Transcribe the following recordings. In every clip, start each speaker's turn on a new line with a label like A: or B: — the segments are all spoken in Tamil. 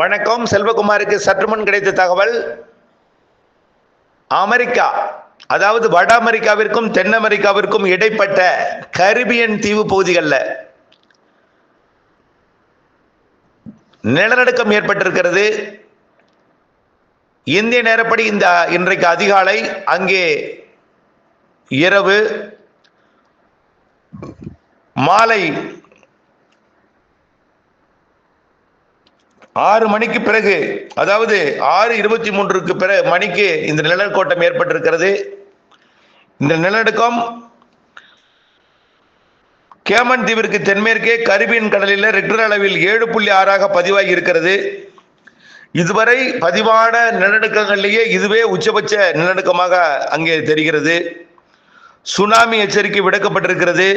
A: வணக்கம். செல்வகுமாருக்கு சற்று முன் கிடைத்த தகவல் அமெரிக்கா அதாவது வட அமெரிக்காவிற்கும் தென் அமெரிக்காவிற்கும் இடைப்பட்ட கரிபியன் தீவு பகுதிகளில் நிலநடுக்கம் ஏற்பட்டிருக்கிறது. இந்திய நேரப்படி இந்த இன்றைக்கு அதிகாலை அங்கே இரவு மாலை ஆறு மணிக்கு பிறகு அதாவது ஆறு இருபத்தி மூன்றுக்கு பிற மணிக்கு இந்த நிலநடுக்கோட்டம் ஏற்பட்டிருக்கிறது. இந்த நிலநடுக்கம் கேமன் தீவிற்கு தென்மேற்கே கரிபியன் கடலில் ரெக்டர் அளவில் ஏழு புள்ளி ஆறாக பதிவாகி இருக்கிறது. இதுவரை பதிவான நிலநடுக்கங்களிலேயே இதுவே உச்சபட்ச நிலநடுக்கமாக அங்கே தெரிகிறது. சுனாமி எச்சரிக்கை விடுக்கப்பட்டிருக்கிறது.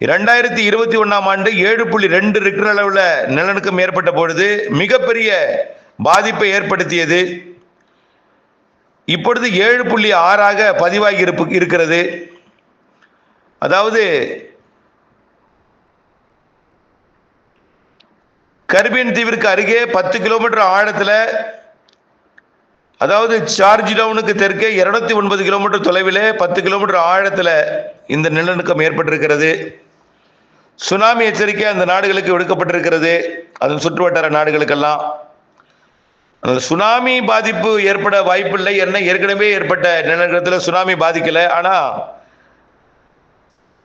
A: இரண்டாயிரத்தி இருபத்தி ஒன்றாம் ஆண்டு ஏழு புள்ளி ரெண்டு ரிக்டர் அளவில் நிலநடுக்கம் ஏற்பட்ட பொழுது மிகப்பெரிய பாதிப்பை ஏற்படுத்தியது. இப்பொழுது ஏழு புள்ளி ஆறாக பதிவாகி இருப்பு இருக்கிறது. அதாவது கரிபியன் தீவிற்கு அருகே பத்து கிலோமீட்டர் ஆழத்தில் அதாவது சார்ஜ் டவுனுக்கு தெற்கே இருநூத்தி ஒன்பது கிலோமீட்டர் தொலைவிலே பத்து கிலோமீட்டர் ஆழத்தில் இந்த நிலநடுக்கம் ஏற்பட்டிருக்கிறது. சுனாமி எச்சரிக்கை அந்த நாடுகளுக்கு விடுக்கப்பட்டிருக்கிறது. அதன் சுற்றுவட்டார நாடுகளுக்கெல்லாம். அந்த சுனாமி பாதிப்பு ஏற்பட வாய்ப்பில்லை என்ன ஏற்கனவே ஏற்பட்ட நிலநடுக்கத்தில் சுனாமி பாதிக்கலை. ஆனால்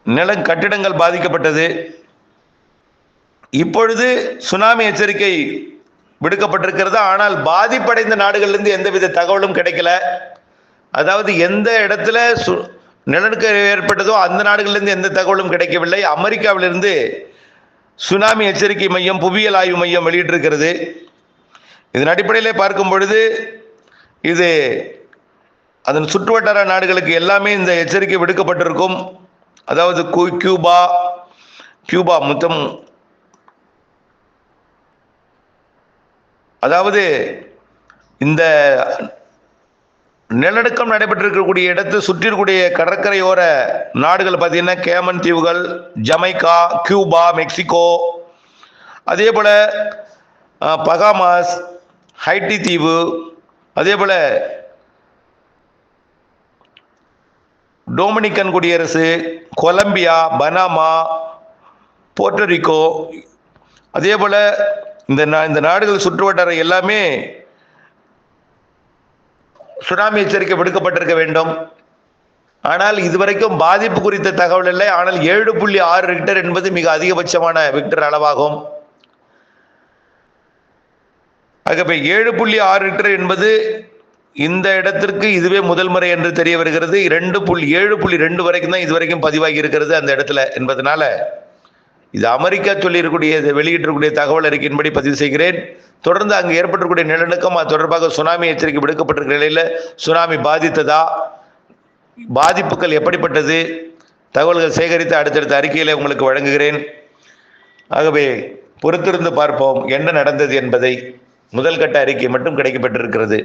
A: நில கட்டிடங்கள் பாதிக்கப்பட்டது. இப்பொழுது சுனாமி எச்சரிக்கை விடுக்கப்பட்டிருக்கிறது? ஆனால் பாதிப்படைந்த நாடுகள்லேருந்து எந்தவித தகவலும் கிடைக்கல. அதாவது எந்த இடத்துல சு நிலநடுக்கம் ஏற்பட்டதோ அந்த நாடுகளிலிருந்து எந்த தகவலும் கிடைக்கவில்லை. அமெரிக்காவிலிருந்து சுனாமி எச்சரிக்கை மையம் புவியியல் ஆய்வு மையம் வெளியிட்டிருக்கிறது. இதன் அடிப்படையிலே பார்க்கும் பொழுது இது அதன் சுற்றுவட்டார நாடுகளுக்கு எல்லாமே இந்த எச்சரிக்கை விடுக்கப்பட்டிருக்கும். அதாவது கு- கியூபா கியூபா மொத்தம் அதாவது இந்த நிலநடுக்கம் நடைபெற்றிருக்கக்கூடிய இடத்தை சுற்றிருக்கக்கூடிய கடற்கரையோர நாடுகள் பார்த்தீங்கன்னா கேமன் தீவுகள் ஜமைக்கா கியூபா மெக்சிகோ. அதே போல பகாமாஸ் ஹைட்டி தீவு. அதே போல டொமினிக்கன் குடியரசு கொலம்பியா பனாமா போர்ட்டரிக்கோ அதே போல இந்த நா- இந்த நாடுகள் சுற்றுவட்டார எல்லாமே சுனாமி எச்சரிக்கை விடுக்கப்பட்டிருக்க வேண்டும். ஆனால் இதுவரைக்கும் பாதிப்பு குறித்த தகவல் இல்லை. ஆனால் ஏழு புள்ளி ஆறு ரிக்டர் என்பது மிக அதிகபட்சமான விக்டர் அளவாகும். ஆகவே ஏழு புள்ளி ஆறு ரிக்டர் என்பது இந்த இடத்திற்கு இதுவே முதல் முறை என்று தெரிய வருகிறது. இரண்டு புள்ளி ஏழு புள்ளி ரெண்டு வரைக்கும் தான் இதுவரைக்கும் பதிவாகி இருக்கிறது அந்த இடத்துல என்பதனால இது அமெரிக்கா சொல்லியிருக்கக்கூடிய வெளியிட்டிருக்கூடிய வெளியிட்டிருக்கக்கூடிய தகவல் அறிக்கையின்படி பதிவு செய்கிறேன். தொடர்ந்து அங்கு ஏற்பட்டக்கூடிய நிலநடுக்கம் அது தொடர்பாக சுனாமி எச்சரிக்கை விடுக்கப்பட்டிருக்கிற நிலையில் சுனாமி பாதித்ததா? பாதிப்புகள் எப்படிப்பட்டது? தகவல்கள் சேகரித்து அடுத்தடுத்த அறிக்கையில் உங்களுக்கு வழங்குகிறேன். ஆகவே பொறுத்திருந்து பார்ப்போம் என்ன நடந்தது என்பதை. முதல் கட்ட அறிக்கை மட்டும் கிடைக்கப்பட்டிருக்கிறது.